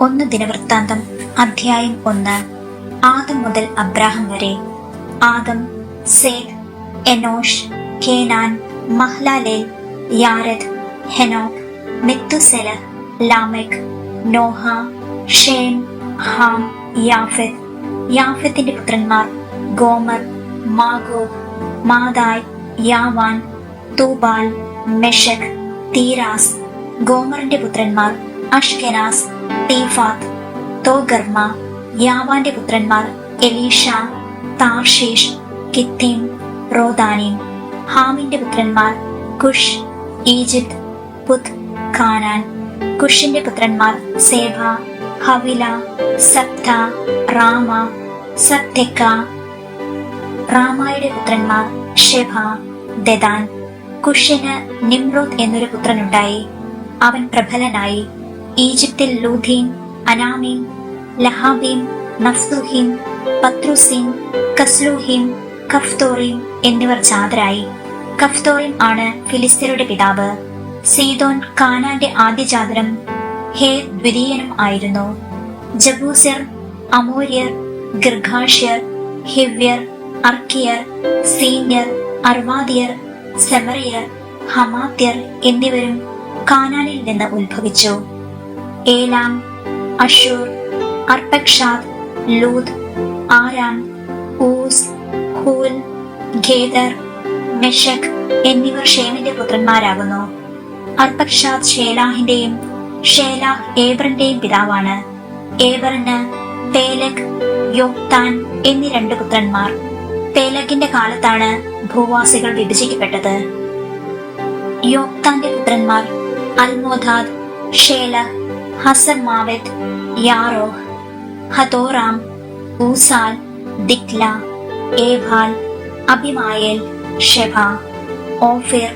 ഒന്ന് ദിനവൃത്താന്തം അധ്യായം ഒന്ന്. ആദം മുതൽ അബ്രാഹം വരെ. Adam Seth Enosh Kenan Mahalalel Jared Enoch Methuselah Lamech Noah Shem Ham Japheth യാഫെത്തിന്റെ പുത്രന്മാർ ഗോമർ മാഗോ മാതായ് യാവാൻ തൂബാൽ മെഷക് തീരാസ്. ഗോമറിന്റെ പുത്രന്മാർ അഷ്കെനാസ് തീഫാത്ത് തോഗർമ യാവാന്റെ പുത്രന്മാർ എലീഷ താർഷീഷ് കിത്തീം റോദാനീം. ഹാമിന്റെ പുത്രന്മാർ കുഷ് ഈജിപ്ത് പുത് ഖാനാൻ കുഷിന്റെ പുത്രന്മാർ സേബ ഹവില സപ്ത റാമ സപ്തെക്ക. റാമായുടെ പുത്രന്മാർ ഷെഭ ദദാൻ. കുഷിന് നിമ്രോത് എന്നൊരു പുത്രനുണ്ടായി. അവൻ പ്രബലനായി. ഈജിപ്തിൽ ലൂഥീൻ അനാമീം ലഹാബീം നഫ്തുഹീം പത്രുസീം കസ്ലൂഹീം കഫ്തോറീം എന്നിവർ ജാതരായി കഫ്തോറിം ആണ് ഫിലിസ്തീനയുടെ പിതാവ്. സീതോൻ കാനാന്റെ ആദ്യജാതരം ഹേ ദ്വിതീയനും ആയിരുന്നു. ജബൂസർ അമോര്യർ ഗിർഘാഷ്യർ ഹിവ്യർ അർക്കിയർ സീനിയർ അർവാദിയർ സെമറിയർ ഹമാത്യർ എന്നിവരും കാനാനിൽ നിന്ന് ഉത്ഭവിച്ചു. Elam Asshur Arphaxad Lud Aram Uz Hul Gether Meshech എന്നിവർ ഷേമിന്റെ പുത്രന്മാരാകുന്നു. അർപ്പക്ഷാദ് ഷേലാഹിന്റെയും ഷേലാഹ് ഏബറിന്റെയും പിതാവാണ്. ഏബറിന് തേലക് യോക്താൻ എന്നീ രണ്ട് പുത്രന്മാർ. തേലക്കിന്റെ കാലത്താണ് ഭൂവാസികൾ വിഭജിക്കപ്പെട്ടത്. യോക്താന്റെ പുത്രന്മാർ Almodad Sheleph Hazarmaveth Jerah Hadoram Uzal Diklah Ebal Abimael Sheba Ophir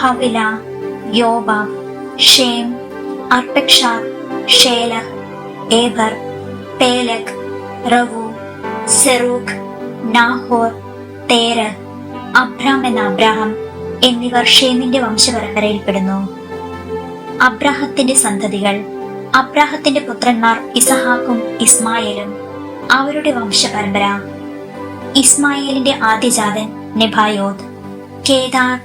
Havilah Jobab Shem Arphaxad Shelah Eber Peleg Reu Serug Nahor Terah Abram എന്ന അബ്രാഹം എന്നിവർ ഷേമിന്റെ വംശപരമ്പരയിൽപ്പെടുന്നു. അബ്രാഹത്തിന്റെ സന്തതികൾ അബ്രാഹത്തിന്റെ പുത്രന്മാർ ഇസഹാക്കും ഇസ്മായേലും അവരുടെ വംശപരമ്പര. ഇസ്മായേലിന്റെ ആദ്യജാതൻ Nebaioth Kedar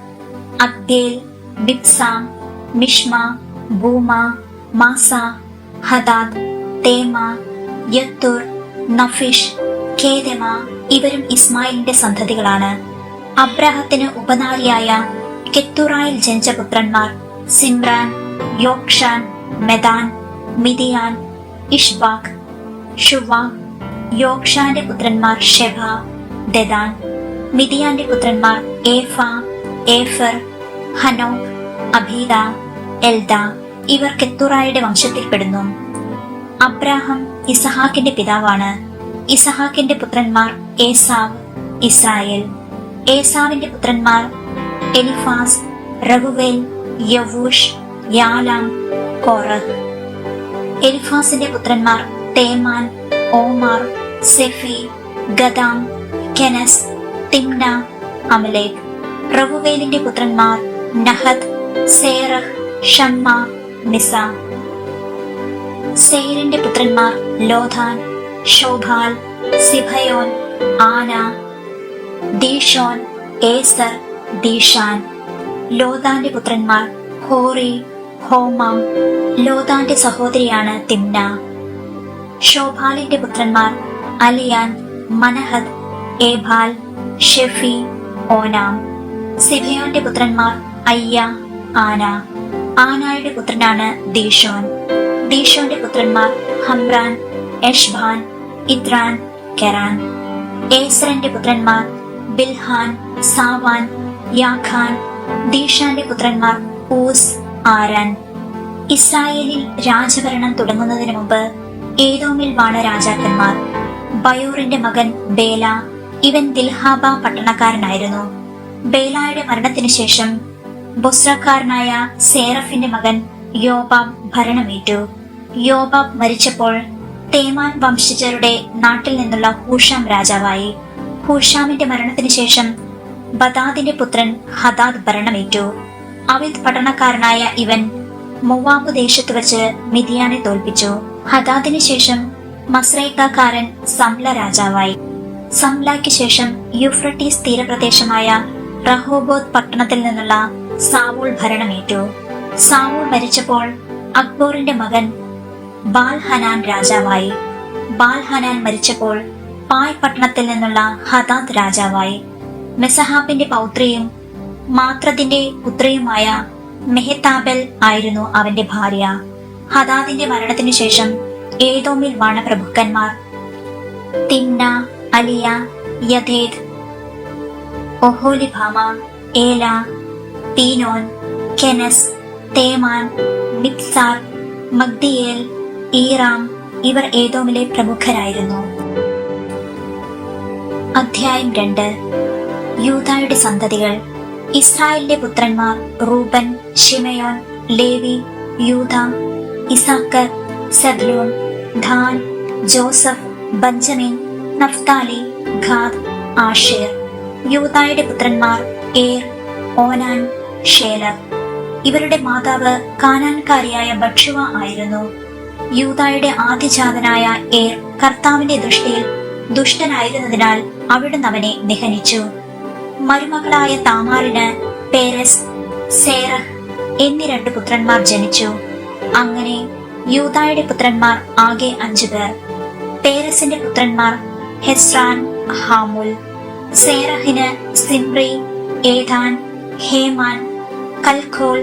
Abdel Mibsam Mishma Dumah Massa Hadad Tema യത്തുർ നഫിഷ് കേദമ ഇവരും ഇസ്മായിലിന്റെ സന്തതികളാണ്. അബ്രാഹത്തിന് ഉപനാരിയായ കെത്തുറായിൽ ജനിച്ച പുത്രന്മാർ സിമ്രാൻ യോക്ഷാൻ മെദാൻ മിതിയാൻ ഇഷ്ബാഖ് ഷുവ യോക്ഷാന്റെ പുത്രന്മാർ ഷെബ ദദാൻ മിതിയാന്റെ പുത്രന്മാർ ഏഫ ഏഫർ ഹനോ അഭീദ എൽദ ഇവർ കെത്തുറായുടെ വംശത്തിൽപ്പെടുന്നു അബ്രാഹം ഇസഹാക്കിന്റെ പിതാവാണ്. ഇസഹാക്കിന്റെ പുത്രന്മാർ ഏസാവ് ഇസ്രായേൽ. ഏസാവിന്റെ പുത്രന്മാർ എലിഫാസ് റഘുവേൽ യവൂഷ് യാലാം കോറഹ്. എലിഫാസിന്റെ പുത്രന്മാർ തേമാൻ ഓമാർ സെഫി ഗദാം കെനസ് തിംന അമലേഖ്. റവുവേലിന്റെ പുത്രന്മാർ നഹദ് സേറഹ് ഷമ്മ മിസ സെയറിന്റെ പുത്രന്മാർ ലോധാൻ ഷോഭാൽ സിഭയോൻ ആന ദീഷോൻ ഏസർ ദീഷാൻ ലോതാന്റെ പുത്രന്മാർ ഹോറി ഹോമാം. ലോതാന്റെ സഹോദരിയാണ് തിംന ഷോഭാലിന്റെ പുത്രന്മാർ അലിയാൻ മനഹദ് ഏഭാൽ ഷെഫി ഓനാം. സിബിയോന്റെ പുത്രന്മാർ അയ്യ ആന. ആനായുടെ പുത്രനാണ് ദീഷോൻ ദീഷോന്റെ പുത്രന്മാർ ഹംറാൻ എഷ്ബാൻ ഇദ്രാൻ കെറാൻ. ഏസറിന്റെ പുത്രന്മാർ ബിൽഹാൻ സാവാൻ യാഖാൻ. ദീഷാന്റെ പുത്രന്മാർ ഊസ് ആരാൻ. ഇസ്രായേലിൽ രാജഭരണം തുടങ്ങുന്നതിന് മുമ്പ് ഏതോമിൽ വാണ രാജാക്കന്മാർ. ബയൂറിന്റെ മകൻ ബേല ഇവൻ ദിൽഹാബ പട്ടണക്കാരനായിരുന്നു. ബേലായുടെ മരണത്തിനു ശേഷം ബുസ്രക്കാരനായ സേറഫിന്റെ മകൻ യോബാബ് ഭരണമേറ്റു. യോബാബ് മരിച്ചപ്പോൾ തേമാൻ വംശജരുടെ നാട്ടിൽ നിന്നുള്ള ഹൂഷാം രാജാവായി. ഹൂഷാമിന്റെ മരണത്തിനു ശേഷം ബദാദിന്റെ പുത്രൻ ഹദാദ് ഭരണമേറ്റു. അവിദ് പട്ടണക്കാരനായ ഇവൻ മൊവാബ് ദേശത്ത് വെച്ച് മിതിയാനെ തോൽപ്പിച്ചു. ഹദാദിന് ശേഷം മസ്രൈക്കാരൻ സംല രാജാവായി. സംലയ്ക്ക് ശേഷം യുഫ്രട്ടീസ് തീരപ്രദേശമായ റഹോബോത് പട്ടണത്തിൽ നിന്നുള്ള സാവൂൾ ഭരണമേറ്റു. സാവൂൾ മരിച്ചപ്പോൾ അക്ബോറിന്റെ മകൻ ബാൽ ഹനാൻ രാജാവായി. ബാൽ ഹനാൻ മരിച്ചപ്പോൾ പായ് പട്ടണത്തിൽ നിന്നുള്ള ഹദാദ് രാജാവായി. മെസഹാബിന്റെ പൗത്രിയും മാത്രത്തിന്റെ പുത്രിയുമായ മെഹത്താബൽ ആയിരുന്നു അവന്റെ ഭാര്യ. ഹദാദിന്റെ മരണത്തിനു ശേഷം ഏതോമിൽ പ്രഭുക്കന്മാർ തിന്ന അലിയ യഥേദ് ഒഹോലിഭാമ ഏല പീനോൻ കെനസ് തേമാൻ മിക്സാർ മഗ്ദിയേൽ ഈറാം ഇവർ ഏതോമിലെ പ്രമുഖരായിരുന്നു. അധ്യായം രണ്ട്. യൂതായുടെ സന്തതികൾ ഇസ്രായേലിന്റെ പുത്രന്മാർ Reuben Simeon Levi Judah Issachar Zebulun Dan Joseph Benjamin Naphtali Gad Asher. യൂതായുടെ പുത്രന്മാർ ഏർ ഓനാൻ ഷേലർ. ഇവരുടെ മാതാവ് കാനാൻകാരിയായ ഭക്ഷുവ ആയിരുന്നു. യൂതായുടെ ആദ്യജാതനായ ഏർ കർത്താവിന്റെ ദൃഷ്ടിയിൽ ദുഷ്ടനായിരുന്നതിനാൽ അവിടുന്ന് അവനെ നിഹനിച്ചു. മരുമകളായ താമാറിന് പേരസ് സേറഹ് എന്നീ രണ്ട് പുത്രന്മാർ ജനിച്ചു. അങ്ങനെ യൂതായുടെ പുത്രന്മാർ ആകെ അഞ്ചു പേർ. പേരസിന്റെ പുത്രന്മാർ ഹെസ്രാൻ ഹാമുൽ സേറഹിന് സിംറി ഏതാൻ ഹേമാൻ കൽഖോൽ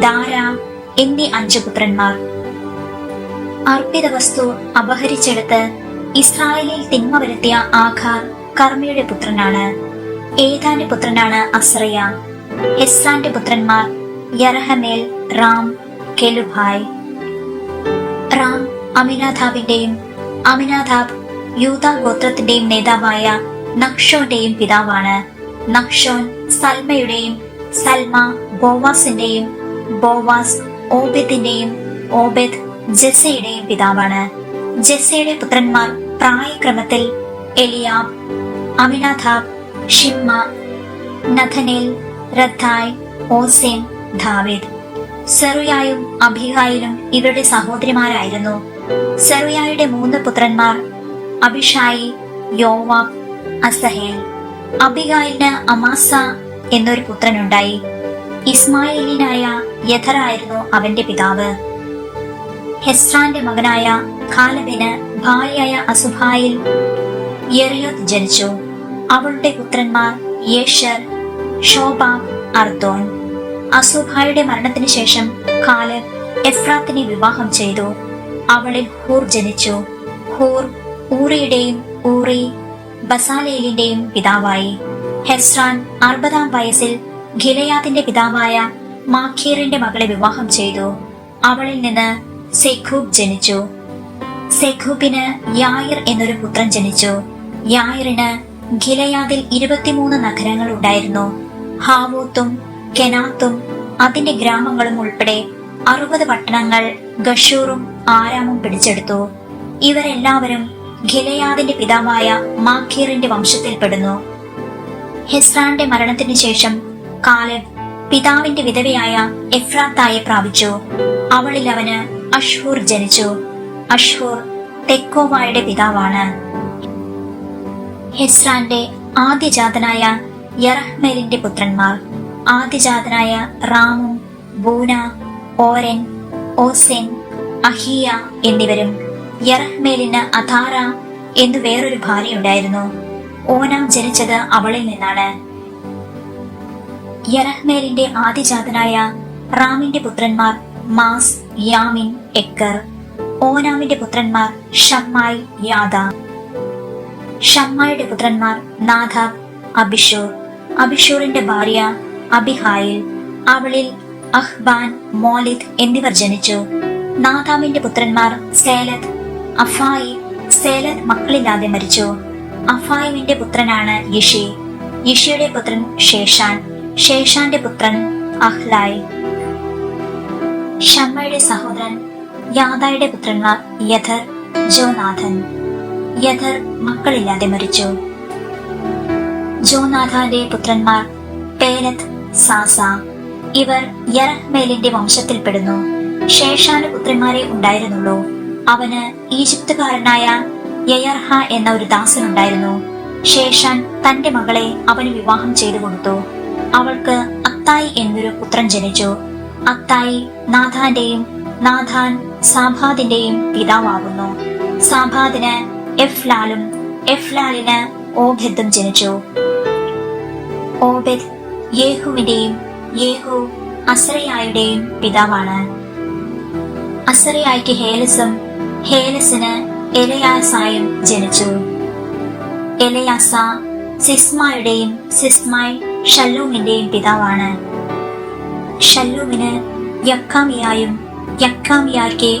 ദാര എന്നീ അഞ്ചു പുത്രന്മാർ. അർപ്പിത വസ്തു അപഹരിച്ചെടുത്ത് ഇസ്രായേലിൽ തിന്മ വരുത്തിയ ആഖാർ കർമ്മയുടെ പുത്രനാണ്. ഏതാന്റെ പുത്രനാണ് അസ്രയ? എസ്രാന്റെ പുത്രന്മാർ യറഹമേൽ റാം കെലുഭായ് റാം അമിനാഥാബിന്റെയും അമിനാഥാബ് യൂത ഗോത്രത്തിന്റെയും നേതാവായ നക്ഷോന്റെയും പിതാവാണ്. നക്ഷോൻ സൽമയുടെയും സൽമ ബോവാസിന്റെയും ബോവാസ് ഓബെദിന്റെയും ഓബെദ് ജെസയുടെയും പിതാവാണ്. ജെസയുടെ പുത്രന്മാർ പ്രായക്രമത്തിൽ എലിയാബ് അമിനാഥാബ് ഷിമ്മ നഥനേൽ റദ്ദായ് ഓസേം ധാവേദ് സെറുയായും അഭിഹായിലും ഇവരുടെ സഹോദരിമാരായിരുന്നു. സെറുയായുടെ മൂന്ന് പുത്രന്മാർ അഭിഷായി യോവാബ് അസഹേൽ. അബിഗായിലിന് അമാസ എന്നൊരു പുത്രനുണ്ടായി. ഇസ്മായിലിനായ യഥറായിരുന്നു അവന്റെ പിതാവ്. ഹെസ്രാന്റെ മകനായ ഖാലബിന് ഭാര്യയായ അസുഭായിൽ യെറിയോത്ത് ജനിച്ചു. അവളുടെ പുത്രന്മാർ യേഷർ ഷോബ അർദോൻ അസുഭായുടെ മരണത്തിന് ശേഷം കാലബ് എഫ്രാത്തിനെ വിവാഹം ചെയ്തു. അവളിൽ ഹൂർ ജനിച്ചു. ഹൂർ ഊറിയുടെയും ഊറി ബസാലേലിന്റെയും പിതാവായി. ഹെസ്രാൻ അറുപതാം വയസ്സിൽ ഖിലയാദിന്റെ പിതാവായ മാഖീറിന്റെ മകളെ വിവാഹം ചെയ്തു. അവളിൽ നിന്ന് സെഖൂബ് ജനിച്ചു. സെഖൂബിന് യായിർ എന്നൊരു പുത്രൻ ജനിച്ചു. യായിറിന് ഗിലയാദിൽ ഇരുപത്തിമൂന്ന് നഗരങ്ങൾ ഉണ്ടായിരുന്നു ഹാവൂത്തും കെനാത്തും അതിന്റെ ഗ്രാമങ്ങളും ഉൾപ്പെടെ അറുപത് പട്ടണങ്ങൾ ഗഷൂറും ആരാമും പിടിച്ചെടുത്തു. ഇവരെല്ലാവരും ഗിലയാദിന്റെ പിതാവായ മാഖീറിന്റെ വംശത്തിൽപ്പെടുന്നു ഹെസ്രാന്റെ മരണത്തിന് ശേഷം കാലബ് പിതാവിന്റെ വിധവയായ എഫ്രാത്തായെ പ്രാപിച്ചു. അവളിൽ അവന് അഷ്ഹൂർ ജനിച്ചു. അഷ്ഹൂർ തെക്കോവായുടെ പിതാവാണ്. ഹെസ്രാന്റെ ആദ്യജാതനായ യറഹ്മേലിന്റെ പുത്രന്മാർ. ആദ്യജാതനായ റാമും ബൂന ഓരൻ ഓസെൻ അഹിയ എന്നിവരും യറഹ്മേലിന് അധാറ എന്നു വേറൊരു ഭാര്യയുണ്ടായിരുന്നു. ഓനാം ജനിച്ചത് അവളിൽ നിന്നാണ്. യറഹ്മേലിന്റെ ആദ്യജാതനായ റാമിന്റെ പുത്രന്മാർ മാസ് യാമിൻ എക്കർ. ഓനാമിന്റെ പുത്രന്മാർ ഷമ്മായി യാദ. ഷമ്മായുടെ പുത്രന്മാർ നാഥ അബിഷൂർ. അബിഷൂറിന്റെ ഭാര്യ അബിഹായിൽ. അവളിൽ അഹ്ബാൻ മോലിദ് എന്നിവർ ജനിച്ചു. നാഥാമിന്റെ പുത്രന്മാർ സേലത്ത് അഫായി. സേലത്ത് മക്കളില്ലാതെ മരിച്ചു. അഫായിമിന്റെ പുത്രനാണ് യിഷി. യിഷിയുടെ പുത്രൻ ഷേഷാൻ ഷേഷാന്റെ പുത്രൻ അഹ്ലായ്. ഷമ്മയുടെ സഹോദരൻ യാദായുടെ പുത്രന്മാർ യഥർ ജോനാഥൻ. യഥർ മക്കളില്ലാതെ മരിച്ചു. ജോനാഥാന്റെ പുത്രന്മാർ പേരത് സാസ. ഇവർ യറഹ്മേലിന്റെ വംശത്തിൽപ്പെടുന്നു. ശേഷാന് പുത്രന്മാരെ ഉണ്ടായിരുന്നുള്ളൂ. അവന് ഈജിപ്തുകാരനായ യയർഹ എന്ന ഒരു ദാസനുണ്ടായിരുന്നു. ശേഷാൻ തന്റെ മകളെ അവന് വിവാഹം ചെയ്തു കൊടുത്തു. അവൾക്ക് അത്തായി എന്നൊരു പുത്രൻ ജനിച്ചു. അത്തായി നാഥാന്റെയും നാഥാൻ സാഭാദിന്റെയും പിതാവാകുന്നു. സാഭാദിന് എഫ്ലാലും എഫ്ലാലിന് ഓബെദും ജനിച്ചു. ഓബെദ് യേഹുവിന്റെയും യേഹു അസറയായുടെയും പിതാവാണ്. അസറയായിക്ക് ഹേലസും ഹേലസിന് എലയാസായും ജനിച്ചു. എലയാസ സിസ്മായുടെയും സിസ്മായി ഷല്ലൂമിന്റെയും പിതാവാണ്. ഷല്ലൂമിന് യക്കാമിയായും യക്കാമിയായ്ക്ക്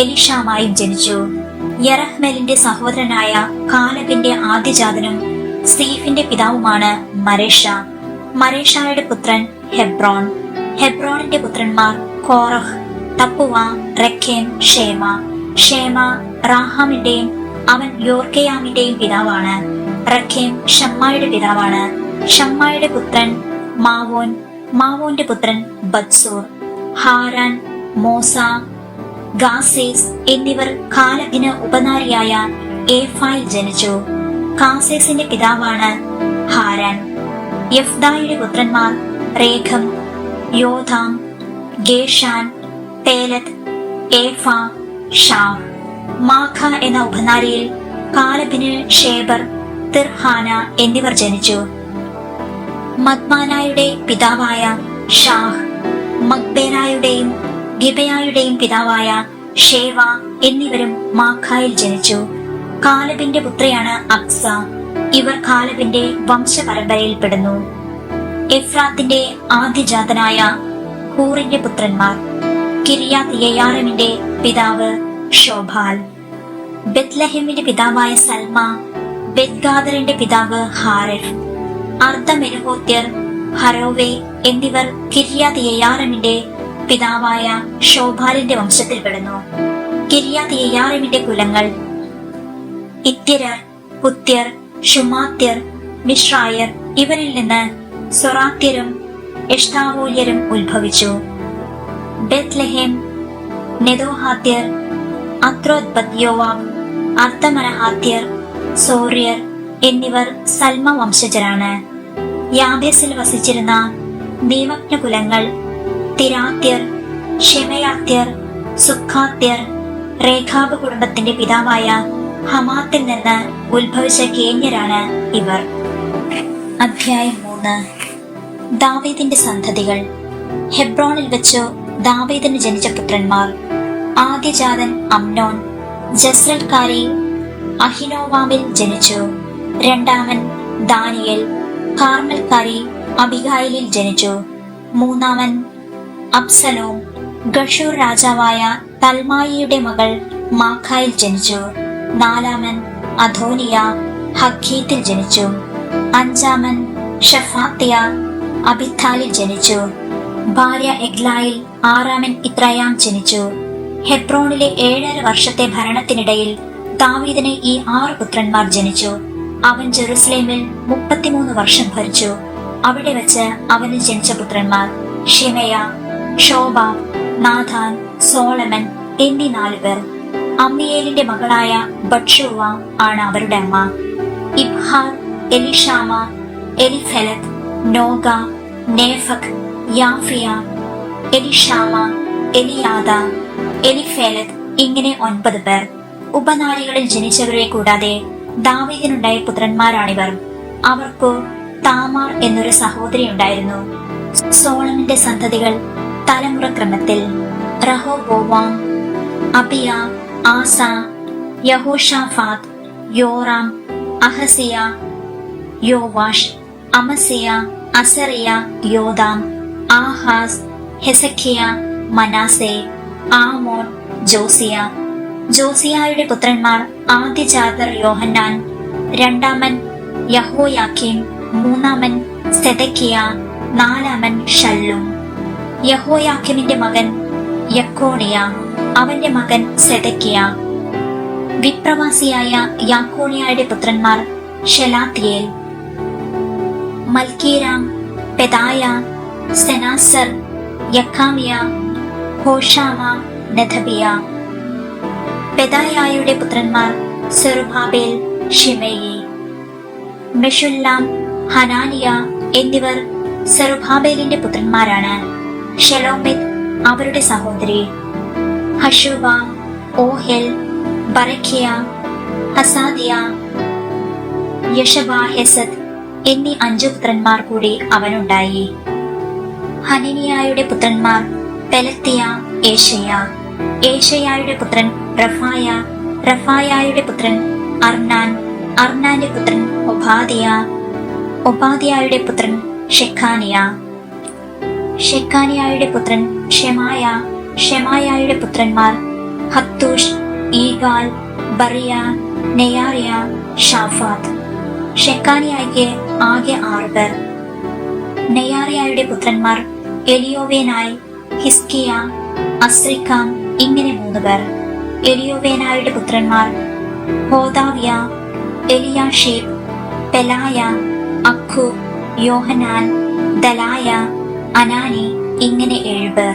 എലിഷാമായും ജനിച്ചു. യറഹ്മലിന്റെ സഹോദരനായ കാലബിന്റെ ആദ്യജാതനും സ്റ്റീഫിന്റെ പിതാവുമാണ് മരേഷ. മരേഷായുടെ പുത്രൻ ഹെബ്രോൺ ഹെബ്രോണിന്റെ പുത്രന്മാർ കോറഹ് തപ്പുവ റഖേം ഷേമ. ഷേമ റാഹാമിന്റെയും അവൻ യോർക്കയാമിന്റെയും പിതാവാണ്. റഖേം ഷമ്മായുടെ പിതാവാണ്. ഷമ്മായുടെ പുത്രൻ മാവോൻ. മാവോന്റെ പുത്രൻ ബത്സൂർ. ഹാരാൻ മോസ ഗാസേസ് എന്നിവർ കാലബിന് ഉപനാരിയായ ഏഫായി ജനിച്ചു. കാസേസിന്റെ പിതാവാണ് ഹാരാൻ. യഫ്ദായുടെ പുത്രന്മാർ രേഖം യോധാം ഗേഷാൻ തേലത് ഏഫ ഷാ മാഖ എന്ന ഉപനാരിയിൽ കാലബിന് ഷേബർ തിർഹാന എന്നിവർ ജനിച്ചു. മദ്മാനായുടെ പിതാവായ ഷാഹ് മക്ബേനായുടെയും ഗിബയായുടെയും പിതാവായ ഷേവ എന്നിവരും മാഖായിൽ ജനിച്ചു. കാലബിന്റെ പുത്രയാണ് അക്സ. ഇവർ കാലബിന്റെ വംശപരമ്പരയിൽപ്പെടുന്നു. എഫ്രാത്തിന്റെ ആദ്യജാതനായ ഹൂറിന്റെ പുത്രന്മാർ. യയാറമിന്റെ പിതാവ് ഷോഭാൽ ബെത്ലഹിമിന്റെ പിതാവായ സൽമ. ബെത്ഗാദറിന്റെ പിതാവ് ഹാരഫ്. അർദ്ധമെരുഹോത്യർ ഹരോവെ എന്നിവർ യയാറമിന്റെ പിതാവായ ഷോഭാലിന്റെ വംശത്തിൽപ്പെടുന്നു കിരിയാതിയാറിമിന്റെ കുലങ്ങൾ ഇത്യരർ പുത്യർ ഷുമാത്യർ മിശ്രായർ ഇവരിൽ നിന്ന് സൊറാത്യരും എഷ്ടാവൂല്യരും ഉത്ഭവിച്ചു. ബെത്ലഹേം നെതോഹാത്യർ അത്രോദ്ബദ്യോവാബ് അർദ്ധമനഹാത്യർ സോറിയർ എന്നിവർ സൽമ വംശജരാണ് യാബേസിൽ വസിച്ചിരുന്ന ദീവജ്ഞ കുലങ്ങൾ തിരാത്യർ ഷെമയാത്യർ സുഖാത്യർ രേഖാബ് കുടുംബത്തിന്റെ പിതാവായ ഹമാത്തിൽ നിന്ന് ഉത്ഭവിച്ച കേന്യരാണ് ഇവർ. അധ്യായം മൂന്ന്. ദാവീദിന്റെ സന്തതികൾ. ഹെബ്രോണിൽ വെച്ചു ദാവീദിന് ജനിച്ച പുത്രന്മാർ. ആദ്യജാതൻ അംനോൻ ജസ്രൽക്കാരി അഹിനോവാമിൽ ജനിച്ചു. രണ്ടാമൻ ദാനിയൽ കാർമൽക്കാരി അബിഗായിലിൽ ജനിച്ചു. മൂന്നാമൻ അബ്സലോം ഗഷൂർ രാജാവായ തൽമായിയുടെ മകൾ മാഖായിൽ ജനിച്ചു. നാലാമൻ അധോനിയ ഹഖീത്തിൽ ജനിച്ചു. അഞ്ചാമൻ ഷഫാത്തിയ അബിത്താലിൽ ജനിച്ചു. ഭാര്യ എഗ്ലായിൽ ആറാമൻ ഇത്രയാം ജനിച്ചു. ഹെബ്രോണിലെ ഏഴര വർഷത്തെ ഭരണത്തിനിടയിൽ ദാവീദിന് ഈ ആറ് പുത്രന്മാർ ജനിച്ചു. അവൻ ജെറുസലേമിൽ മുപ്പത്തിമൂന്ന് വർഷം ഭരിച്ചു. അവിടെ വെച്ച് അവന് ജനിച്ച പുത്രന്മാർ ഷിമയ ശോഭ നാഥാൻ സോളമൻ എന്നീ നാലുപേർ അമ്മിയേലിന്റെ മകളായ ബക്ഷുവ ആണ് അവരുടെ അമ്മ. ഇബ്ഹാർ എലിഷാമ എലിഫെലത്ത് നോഗ നേഫക് യാഫിയ എലിഷാമ എലിയാദ എലിഫേലത്ത് ഇങ്ങനെ ഒൻപത് പേർ. ഉപനാരികളിൽ ജനിച്ചവരെ കൂടാതെ ദാവീദിനുണ്ടായ പുത്രന്മാരാണിവർ. അവർക്കു താമാർ എന്നൊരു സഹോദരി ഉണ്ടായിരുന്നു സോളമിന്റെ സന്തതികൾ തലമുറ ക്രമത്തിൽ. Rehoboam Abijah Asa Jehoshaphat Joram Ahaziah Joash Amaziah Azariah Jotham Ahaz Hezekiah Manasseh Amon Josiah. ജോസിയായുടെ പുത്രന്മാർ ആദ്യജാതർ യോഹന്നാൻ രണ്ടാമൻ യഹോയാക്കിം മൂന്നാമൻ സെതക്കിയ നാലാമൻ ഷല്ലും. യഹോയാക്കിമിന്റെ മകൻ യക്കോണിയ അവന്റെ മകൻ സെതക്കിയ വിപ്രവാസിയായ യാക്കോണിയയുടെ പുത്രന്മാർ ഷെലാത്തിയേൽ മൽക്കീരാം പെദായ സെനാസർ യക്കാമിയ ഹോഷാമ നഥബിയ. പെദായായുടെ പുത്രന്മാർ സെറുബാബേൽ ഷിമയി മെഷുല്ലാം ഹനാനിയ എന്നിവർ സെറുബാബേലിന്റെ പുത്രന്മാരാണ്. ഷെലോമിത് അവരുടെ സഹോദരി. ഹഷുബ ഓഹെൽ ബറഖിയ ഹസാദിയ യഷബ ഹെസദ് എന്നീ അഞ്ചു പുത്രന്മാർ കൂടി അവനുണ്ടായി. ഹനിനിയായുടെ പുത്രന്മാർ പെലത്തിയ ഏഷയ ഏഷയായുടെ പുത്രൻ റഫായ റഫായായുടെ പുത്രൻ അർനാൻ അർനാന്റെ പുത്രൻ ഒബാദിയ ഒബാദിയായുടെ പുത്രൻ ഷെഖാനിയ ഷെഖാനിയായുടെ പുത്രൻ ഷെമായ ഷെമായായുടെ പുത്രന്മാർ ഹത്തൂഷ് ഈഗാൽ ബറിയ നെയാറിയ ഷാഫാത്ത്. ഷെക്കാനിയായ്ക്ക് ആകെ ആറ് പേർ. നെയാറിയായുടെ പുത്രന്മാർ എലിയോവേനായ് ഹിസ്കിയ അസ്രിക്കാം ഇങ്ങനെ മൂന്ന് പേർ. എലിയോവേനായുടെ പുത്രന്മാർ ഹോദാവ്യ എലിയാഷേബ് പെലായ അഖു യോഹനാൻ ദലായ അനാനി ഇങ്ങനെ ഏഴുപേർ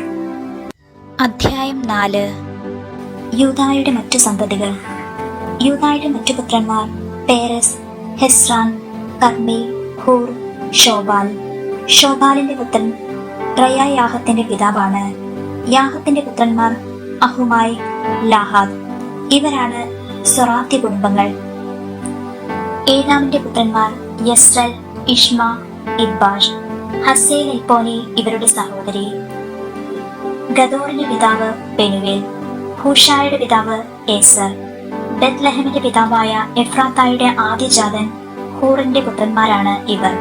അധ്യായം നാല്. യൂതായുടെ മറ്റു സന്തതികൾ. യൂതായുടെ മറ്റു പുത്രന്മാർ പേരസ് ഹെസ്രാൻ കർമ്മി ഹൂർ ഷോബാൽ ഷോബാലിന്റെ പുത്രൻ ട്രയായാഹത്തിന്റെ പിതാവാണ്. യാഹത്തിന്റെ പുത്രന്മാർ അഹുമായി ലാഹാദ്. ഇവരാണ് സൊറാത്തി കുടുംബങ്ങൾ. ഏതാമിന്റെ പുത്രന്മാർ യസ്രൽ ഇഷ്മ ഇബ്ബാഷ് ഹസേൽ എൽപോനി ഇവരുടെ സഹോദരി. ഗദോറിന്റെ പിതാവ് പെനുവേൽ ഹൂഷായുടെ പിതാവ് ഏസർ ബെത്ലഹമിന്റെ പിതാവായ എഫ്രാത്തായുടെ ആദ്യജാതൻ ഹൂറിന്റെ പുത്രന്മാരാണ് ഇവർ.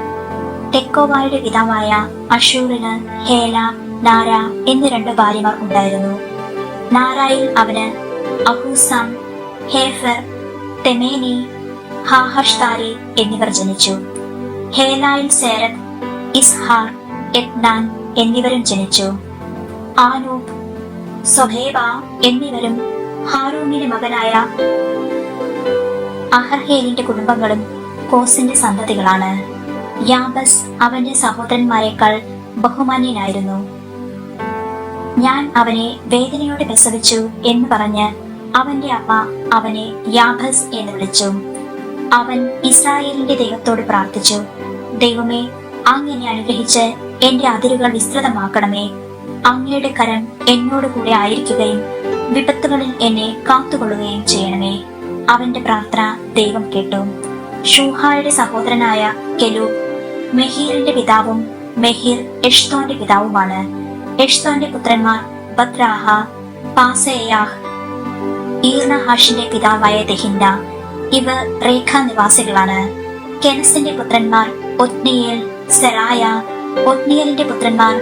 ടെക്കോവായുടെ പിതാവായ അഷൂറിന് ഹേല നാര എന്നീ രണ്ട് ഭാര്യമാർ ഉണ്ടായിരുന്നു. നാരായിൽ അവന് അഹൂസാം ഹേഫർ തെമേനി ഹാഹഷ്താരി എന്നിവർ ജനിച്ചു. ഹേലായിൽ സേരത് ഇസ്ഹാർ എത്നാൻ എന്നിവരും ജനിച്ചു. ആനൂബ് സൊഹേബ എന്നിവരും ഹാറൂമിന്റെ മകനായ അഹർഹേലിന്റെ കുടുംബങ്ങളും കോസിന്റെ സന്തതികളാണ്. യാബസ് അവന്റെ സഹോദരന്മാരെക്കാൾ ബഹുമാന്യനായിരുന്നു. ഞാൻ അവനെ വേദനയോടെ പ്രസവിച്ചു എന്ന് പറഞ്ഞ് അവന്റെ അമ്മ അവനെ യാബസ് എന്ന് വിളിച്ചു. അവൻ ഇസ്രായേലിന്റെ ദൈവത്തോട് പ്രാർത്ഥിച്ചു. ദൈവമേ അങ്ങനെ അനുഗ്രഹിച്ച് എന്റെ അതിരുകൾ വിസ്തൃതമാക്കണമേ. അങ്ങയുടെ കരം എന്നോട് കൂടെ ആയിരിക്കുകയും വിപത്തുകളിൽ എന്നെ കാത്തുകൊള്ളുകയും ചെയ്യണമേ. അവന്റെ പ്രാർത്ഥന ദൈവം കേട്ടു. ഷൂഹായുടെ സഹോദരനായ കെലു മെഹീറിന്റെ പിതാവും മെഹീർ എഷ്തോന്റെ പിതാവുമാണ്. എഷ്തോന്റെ പുത്രന്മാർ ബദ്രാഹ പാസയാഹ് ഈർണഹാഷിന്റെ പിതാവായ ദഹിന്ദ ഇവർ രേഖാ നിവാസികളാണ് കെനസിന്റെ പുത്രന്മാർ ഒത്നിയേൽ സെറായ ഒത്നിയലിന്റെ പുത്രന്മാർ.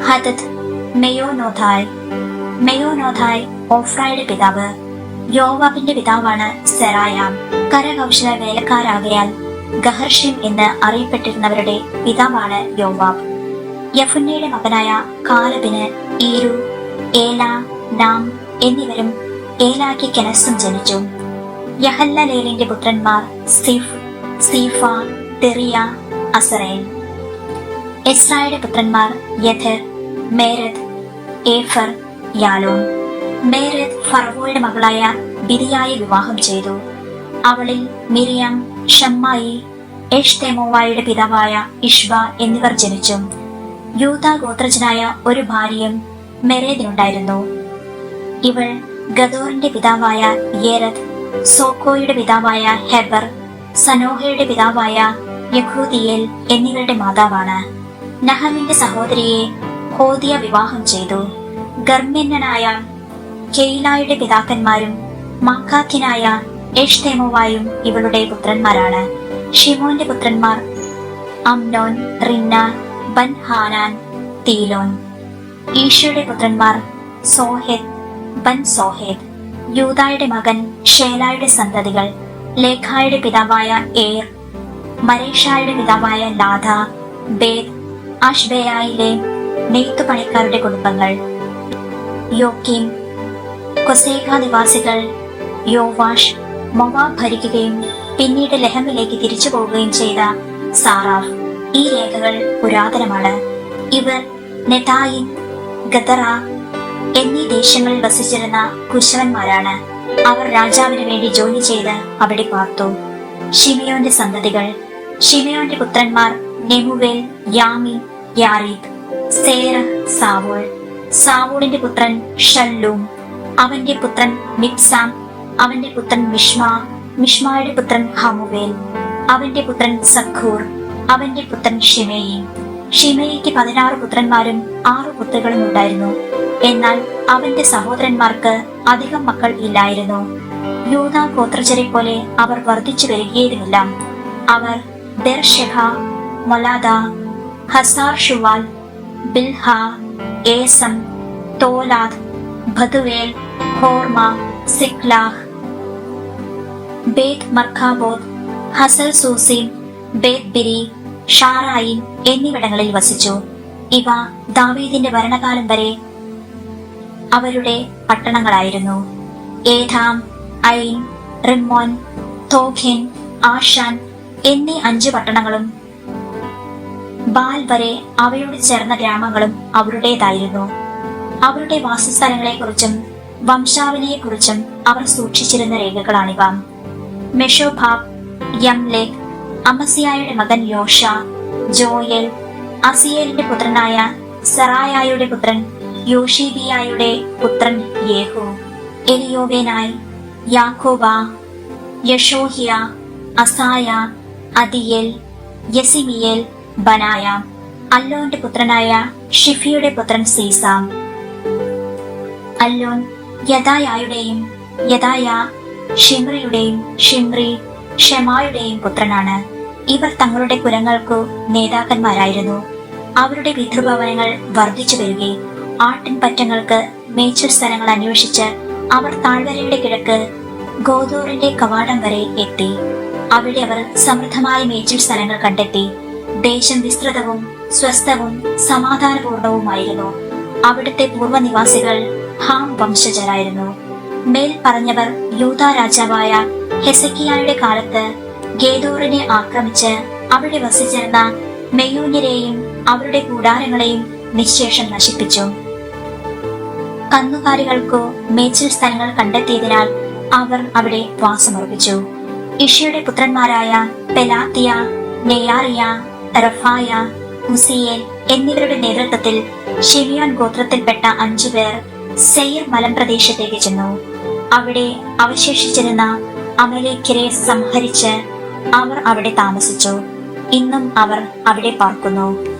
ഹദത് മെയോനോഥായ്. മെയോനോഥായ് ഓഫ്രായുടെ പിതാവ്. യോവാബിന്റെ പിതാവാണ് സെറായ. കരകൗശല വേലക്കാരാകയാൽ ഗഹർഷിം എന്ന് അറിയപ്പെട്ടിരുന്നവരുടെ പിതാവാണ് യോവാബ്. യഫുന്നയുടെ മകനായ കാലബിന് ഈരു ഏല നാം എന്നിവരും ഏലാക്കി കെനസും ജനിച്ചു. യഹല്ലലേലിന്റെ പുത്രന്മാർ സിഫ് സീഫ തെറിയ അസറേൻ. എസ്രായുടെ പുത്രന്മാർ യഥർ മേരത് ഏഫർ യാലോൺ മേരത് ഫർവോയുടെ മകളായ ബിരിയായി വിവാഹം ചെയ്തു. അവളിൽ മിരിയാം ഷമ്മായി എഷ്തെമോവായുടെ പിതാവായ ഇഷ്ബ എന്നിവർ ജനിച്ചു യൂത ഗോത്രജനായ ഒരു ഭാര്യയും മെരേദിനുണ്ടായിരുന്നു. ഇവൾ ഗദോറിന്റെ പിതാവായ യേരത് സോക്കോയുടെ പിതാവായ ഹെബർ സനോഹയുടെ പിതാവായ യഹൂദിയേൽ എന്നിവരുടെ മാതാവാണ്. നഹമിന്റെ സഹോദരിയെ ഹോദിയ വിവാഹം ചെയ്തു. ഗർമ്യനായ കെയിലായുടെ പിതാക്കന്മാരും മാക്കാക്കിനായ എഷ്തേമോവായും ഇവളുടെ പുത്രന്മാരാണ്. ഷിമോന്റെ പുത്രന്മാർ അംനോൻ റിന്ന ബൻ ഹാനാൻ തീലോൻ. ഈശോയുടെ പുത്രന്മാർ സോഹെദ് ബൻ സോഹേദ് യൂതായുടെ മകൻ ഷേലായുടെ സന്തതികൾ ലേഖായുടെ പിതാവായ ഏർ മരേഷായുടെ പിതാവായ ലാഥ ബേദ് അഷ്ബയായിലെ നെയ്ത്തുപണിക്കാരുടെ കുടുംബങ്ങൾ യോക്കിം കൊസേഖ നിവാസികൾ യോവാഷ് മൊവാബ് ഭരിക്കുകയും പിന്നീട് ലഹമിലേക്ക് തിരിച്ചു പോവുകയും ചെയ്ത സാറാഫ്. ഈ രേഖകൾ പുരാതനമാണ്. ഇവർ നെതായിൻ ഗദറ എന്നീ ദേശങ്ങളിൽ വസിച്ചിരുന്ന കുശവന്മാരാണ് അവർ രാജാവിന് വേണ്ടി ജോലി ചെയ്ത് അവിടെ പാർത്തു. ഷിമിയോന്റെ സന്തതികൾ ഷിമയോന്റെ പുത്രന്മാർ നെമുവേൽ യാമി യാരീത് സേര സാവോൾ. സാവോളിന്റെ പുത്രൻ ഷല്ലൂം അവന്റെ പുത്രൻ മിപ്സാം അവന്റെ പുത്രൻ മിഷ്മ മിഷ്മയുടെ പുത്രൻ ഹമുവേൽ അവന്റെ പുത്രൻ സഖൂർ അവന്റെ പുത്രൻ ഷിമേയി. ഷിമേയിക്ക് പതിനാറ് പുത്രന്മാരും ആറു പുത്രികളും ഉണ്ടായിരുന്നു. എന്നാൽ അവന്റെ സഹോദരന്മാർക്ക് അധികം മക്കൾ ഇല്ലായിരുന്നു. യൂത ഗോത്രജരെ പോലെ അവർ വർദ്ധിച്ചു വരികയുമില്ല. അവർ ബെർഷെഹ മൊലാദ ഹസാർ ഷുവാൽ ബിൽഹ ഏസം തോലാദ് ഭതുവേൽ ഹോർമ സിക്ലാഹ് ബേത് മർഖാബോദ് ഹസൽ സൂസീം ബേത് ബിരി ഷാറായിം എന്നിവിടങ്ങളിൽ വസിച്ചു. ഇവ ദാവീദിന്റെ ഭരണകാലം വരെ അവരുടെ പട്ടണങ്ങളായിരുന്നു. ഏഥാം ഐൻ റിമോൻ തോഖിൻ ആഷാൻ എന്നീ അഞ്ച് പട്ടണങ്ങളും ബാൽ വരെ അവയോട് ചേർന്ന ഗ്രാമങ്ങളും അവരുടേതായിരുന്നു. അവരുടെ വാസസ്ഥലങ്ങളെക്കുറിച്ചും വംശാവലിയെക്കുറിച്ചും അവർ സൂക്ഷിച്ചിരുന്ന രേഖകളാണിവ. മെഷോഭാബ് യംലേഖ് അമസിയായുടെ മകൻ യോഷ ജോയൽ അസിയേലിന്റെ പുത്രനായ സറായായുടെ പുത്രൻ യോഷിബിയായുടെ പുത്രൻ യേഹു എലിയോവേനായി യാക്കോബ യഷോഹിയ അസായ അദിയേൽ യസിമിയേൽ ബനായ അല്ലോന്റെ പുത്രനായ ഷിഫിയുടെ പുത്രൻ സീസാം. അല്ലോൻ യദായായുടെയും യദായ ഷിമ്രിയുടെയും ഷിമ്രി ഷെമായുടെയും പുത്രനാണ്. ഇവർ തങ്ങളുടെ കുലങ്ങൾക്കു നേതാക്കന്മാരായിരുന്നു. അവരുടെ പിതൃഭവനങ്ങൾ വർദ്ധിച്ചു വരികയും ആട്ടിൻപറ്റങ്ങൾക്ക് മേച്ചിൽ സ്ഥലങ്ങൾ അന്വേഷിച്ച് അവർ താഴ്വരയുടെ കിഴക്ക് ഗോദൂറിന്റെ കവാടം വരെ എത്തി. അവിടെ അവർ സമൃദ്ധമായ മേച്ചിൽ സ്ഥലങ്ങൾ കണ്ടെത്തി. ദേശം വിസ്തൃതവും സ്വസ്ഥവും സമാധാനപൂർണവുമായിരുന്നു. അവിടുത്തെ പൂർവനിവാസികൾ ഹാം വംശജരായിരുന്നു. മേൽ പറഞ്ഞവർ യൂത രാജാവായ ഹെസക്കിയായുടെ കാലത്ത് ഗേദോറിനെ ആക്രമിച്ച് അവിടെ വസിച്ചിരുന്ന മെയ്യൂന്യരെയും അവരുടെ കൂടാരങ്ങളെയും നിശേഷം നശിപ്പിച്ചു. കന്നുകാലികൾക്കോ മേച്ചിൽ സ്ഥലങ്ങൾ കണ്ടെത്തിയതിനാൽ അവർ അവിടെ വാസമുറപ്പിച്ചു. ഇഷയുടെ പുത്രന്മാരായ പെലാത്തിയ നെയാറിയ റഫായ മുസിയേൽ എന്നിവരുടെ നേതൃത്വത്തിൽ ഷിമിയോൻ ഗോത്രത്തിൽപ്പെട്ട അഞ്ചു പേർ സെയിർ മലമ്പ്രദേശത്തേക്ക് ചെന്നു. അവിടെ അവശേഷിച്ചിരുന്ന അമലേഖരെ സംഹരിച്ച് അവർ അവിടെ താമസിച്ചു. ഇന്നും അവർ അവിടെ പാർക്കുന്നു.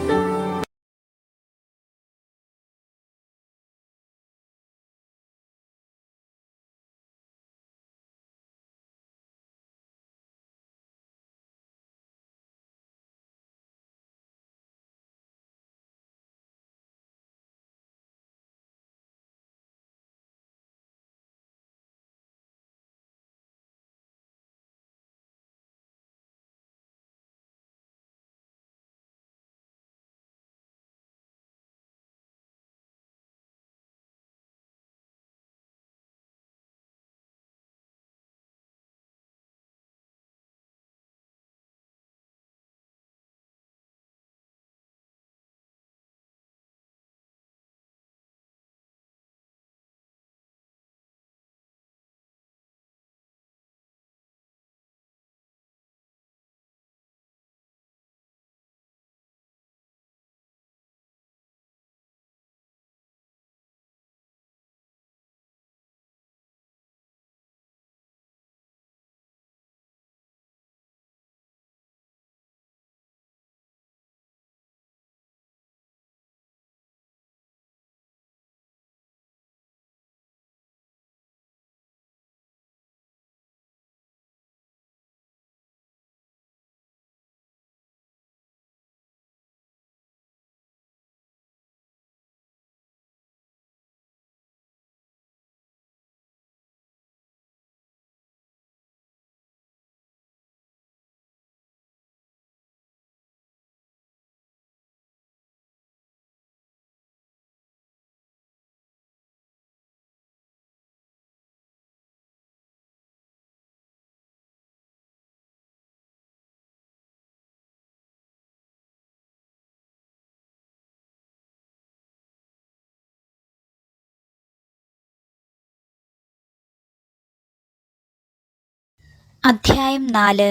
അധ്യായം നാല്.